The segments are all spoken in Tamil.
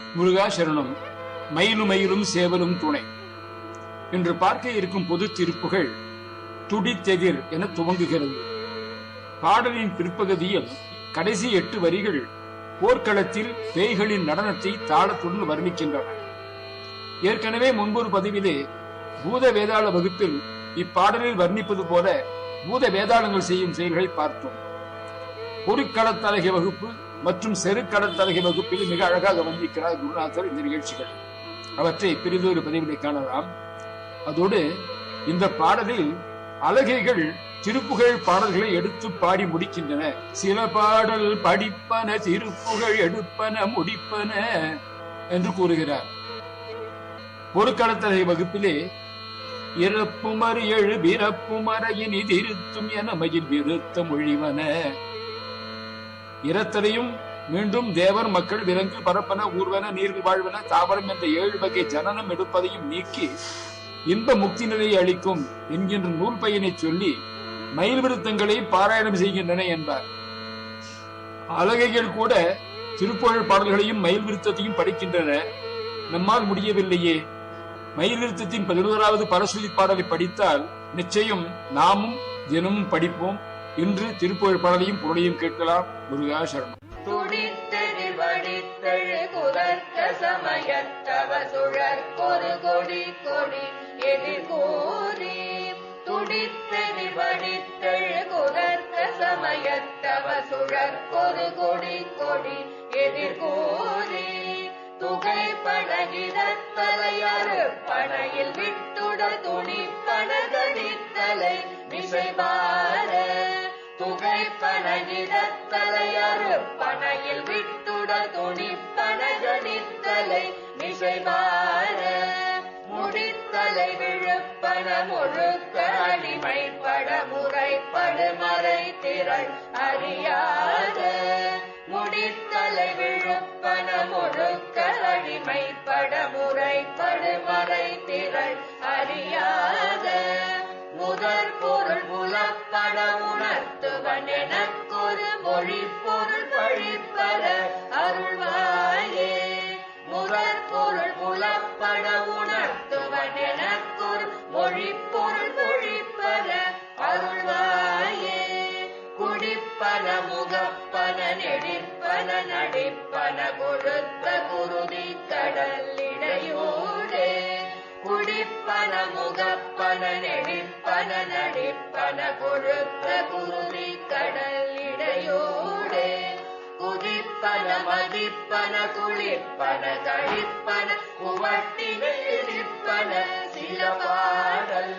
முருகா சரணம். மயிலும் மயிலும் சேவலும் துணை. இன்று பார்க்க இருக்கும் பொது திருப்புகள் துடித்தெதிர் என துவங்குகிறது. பாடலின் பிற்பகுதியில் கடைசி எட்டு வரிகள் போர்க்களத்தில் பேய்களின் நடனத்தை தாளத்துடன் வர்ணிக்கின்றன. ஏற்கனவே முன்பொரு பதிவிலே பூத வேதாள வகுப்பில் இப்பாடலில் வர்ணிப்பது போல பூத வேதாளங்கள் செய்யும் செயல்களை பார்த்தோம். பொருட்களத்தலகை வகுப்பு மற்றும் செருக்களத்தலகை வகுப்பில் மிக அழகாக வந்திருக்கிறார் குருநாதர் இந்த நிகழ்ச்சிகள். அவற்றை பிரிதொரு பதிவிலை காணலாம். அதோடு இந்த பாடலில் அழகைகள் திருப்புகழ் பாடல்களை எடுத்து பாடி முடிக்கின்றன. சில பாடல் படிப்பன திருப்புகழ் எடுப்பன முடிப்பன என்று கூறுகிறார். பொருட்களத்தலை வகுப்பிலே இறப்புமறு எழு பிறப்புமறையின் திருத்தும் என மயில் விருத்தம் மொழிவன. இரத்தலையும் மீண்டும் தேவர் மக்கள் விலங்கு பரப்பன ஊர்வன நீர்கள் வாழ்வன தாவரம் என்ற ஏழு வகை ஜனனம் எடுப்பதையும் நீக்கி இன்ப முக்தி நிலையை அளிக்கும் என்கின்ற நூல் பயனை சொல்லி மயில் விருத்தங்களை பாராயணம் செய்கின்றன என்பார். அழகைகள் கூட திருப்புகழ் பாடல்களையும் மயில் விருத்தத்தையும் படிக்கின்றன. நம்மால் முடியவில்லையே. மயில் விருத்தத்தின் பதினோராவது பரஸ்வதி பாடலை படித்தால் நிச்சயம் நாமும் தினமும் படிப்போம். இன்று திருப்புகழ் பாடலையும் பொருளையும் கேட்கலாம் முருகா சரணம். துடித்தெழு வடித்தெழு குதர்க்க சமயத்தவ சுழற் கொடி கொடி எதிர்கூறி துடித்தெழு வடித்தெழு குதர்க்க சமயத்தவ சுழற் கொடி கொடி எதிர்கூறி துகை பனையில் விட்டுட துணி பணகடித்தலை மிசைவார விட்டுட துணி மிசைவார. முடித்தலை விழுப்பன முழுக்க அடிமைப்பட முறைப்படு மறை திரள் அறியாத. முடித்தலை விழுப்பன முழுக்க அடிமைப்பட முறைப்படு மறை திரள் அறியாத. முதற் பொருள் புலப்பட உணர்த்துவன் எனக்கொரு மொழி பொருள் முகப்பன நெடிப்பன நடிப்பன கொடுத்த குருதி கடலிடையூடே குதிப்பன மதிப்பன குளிப்பன கழிப்பன உவட்டின இடிப்பன சில பாடல்.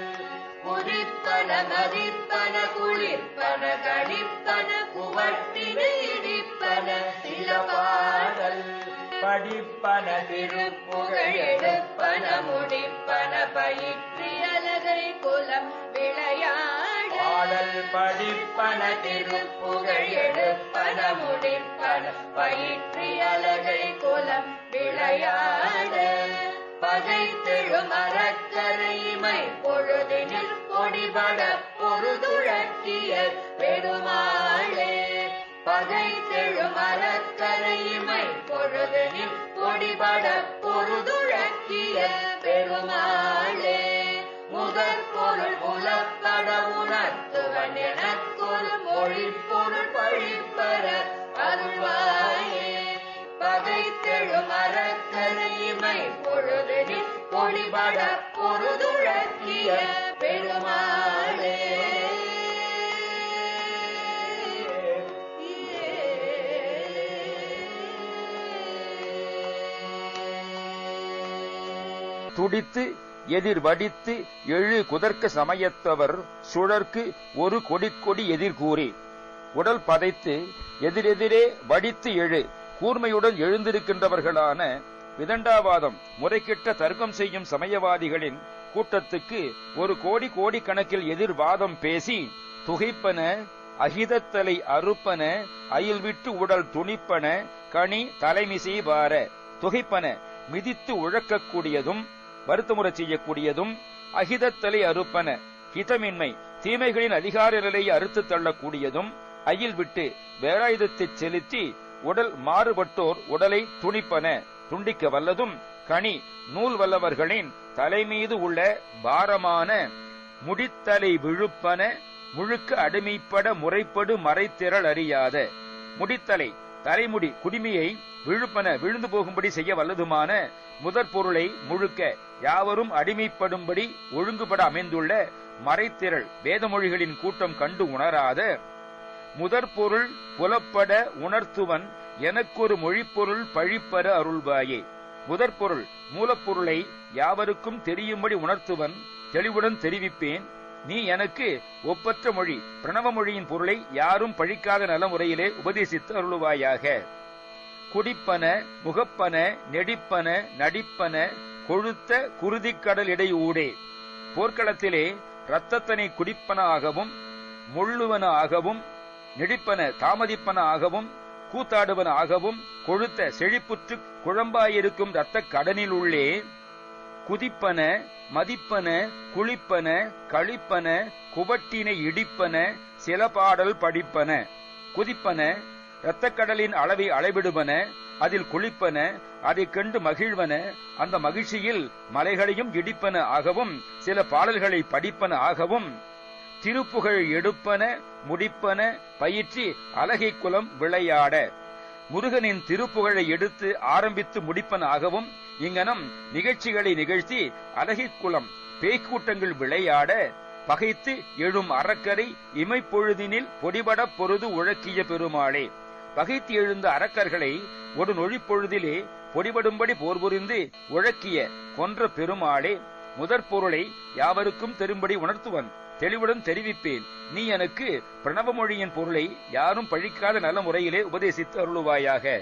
குதிப்பன மதிப்பன குளிப்பன கழிப்பன குவட்டின இடிப்பன சில பாடல். படிப்பன திருப்புகழ் எடுப்பன முடிப்பன படிப்பன திருப்புகழ் எடுப்பன முடிப்பன. பயிற்றி அலகை குலம் விளையாட பகை தெழும் அறக்கரைமை பொழுதினில் பொடிபட உணர்த்துவன் எனக்கொரு மொழி பொருள் பழிப்பர அருள்வாயே. பகை தெழும் அறக்கரைமை பொழுதினில் பொழிபட பொருதுழக்கிய பெருமாளே. துடித்து எதிர் வடித்து எழு குதர்க்க சமயத்தவர் சுழற்கு ஒரு கொடிக்கொடி எதிர்கூறி உடல் பதைத்து எதிரெதிரே வடித்து எழு. கூர்மையுடன் எழுந்திருக்கின்றவர்களான விதண்டாவாதம் முறைக்கிட்ட தர்க்கம் செய்யும் சமயவாதிகளின் கூட்டத்துக்கு ஒரு கோடி கோடி கணக்கில் எதிர்வாதம் பேசி துகைப்பன அகிதத்தலை அறுப்பன அயில் விட்டு உடல் துணிப்பன கனி தலைமிசை வார. துகைப்பன மிதித்து உழக்கக்கூடியதும் வருத்தமுறை செய்யக்கூடியதும் அகிதத்தலை அறுப்பன. ஹிதமின்மை தீமைகளின் அதிகார நிலையை அறுத்து தள்ளக்கூடியதும் அயில் விட்டு வேறாயுதத்தை செலுத்தி உடல் மாறுபட்டோர் உடலை துணிப்பன. துண்டிக்க வல்லதும் கனி நூல் வல்லவர்களின் தலைமீது உள்ள பாரமான முடித்தலை விழுப்பன. முழுக்க அடிமைப்பட முறைப்படு மறைத்திரள் அறியாத. முடித்தலை தலைமுடி குடிமையை விழுப்பன விழுந்து போகும்படி செய்ய வல்லதுமான முதற் பொருளை முழுக்க யாவரும் அடிமைப்படும்படி ஒழுங்குபட அமைந்துள்ள மறைத்திரள் வேதமொழிகளின் கூட்டம் கண்டு உணராத முதற் பொருள் புலப்பட உணர்த்துவன் எனக்கொரு மொழிப்பொருள் பழிப்பர அருள்வாயே. முதற் பொருள் மூலப்பொருளை யாவருக்கும் தெரியும்படி உணர்த்துவன் தெளிவுடன் தெரிவிப்பேன். நீ எனக்கு ஒப்பற்ற மொழி பிரணவ மொழியின் பொருளை யாரும் பழிக்காத நல முறையிலே உபதேசித்து அருளுவாயாக. குடிப்பன முகப்பன நெடிப்பன நடிப்பன கொழுத்த குருதிக்கடல் இடையூடே போர்க்களத்திலே இரத்தத்தனை குடிப்பன ஆகவும் முள்ளுவன ஆகவும் நெடிப்பன தாமதிப்பன ஆகவும் கூத்தாடுவன ஆகவும் கொழுத்த செழிப்புற்று குழம்பாயிருக்கும் இரத்த கடனில் உள்ளே குதிப்பன மதிப்பன குளிப்பன கழிப்பன குவட்டினை இடிப்பன சில பாடல் படிப்பன. குதிப்பன இரத்தக்கடலின் அளவை அளவிடுவன அதில் குளிப்பன அதைக் கண்டு மகிழ்வன. அந்த மகிழ்ச்சியில் மலைகளையும் இடிப்பன ஆகவும் சில பாடல்களை படிப்பன ஆகவும். திருப்புகழ் எடுப்பன முடிப்பன பயிற்சி அழகை குலம் விளையாட. முருகனின் திருப்புகழை எடுத்து ஆரம்பித்து முடிப்பனாகவும் இங்கனம் நிகழ்ச்சிகளை நிகழ்த்தி அழகிக் குலம் பேய்க்கூட்டங்கள் விளையாட பகைத்து எழும் அறக்கரை இமைப்பொழுதினில் பொடிபட பொருது உழக்கிய பெருமாளே. பகைத்து எழுந்த அரக்கர்களை ஒரு நொழிப்பொழுதிலே பொடிபடும்படி போர் புரிந்து உழக்கிய கொன்ற பெருமாளே முதற் பொருளை யாவருக்கும் தெரியும்படி உணர்த்துவன். தெளிவுடன் தெரிவிப்பேன். நீ எனக்கு பிரணவ மொழியின் பொருளை யாரும் பழிக்காத நல்ல முறையிலே உபதேசித்து அருளுவாயாக.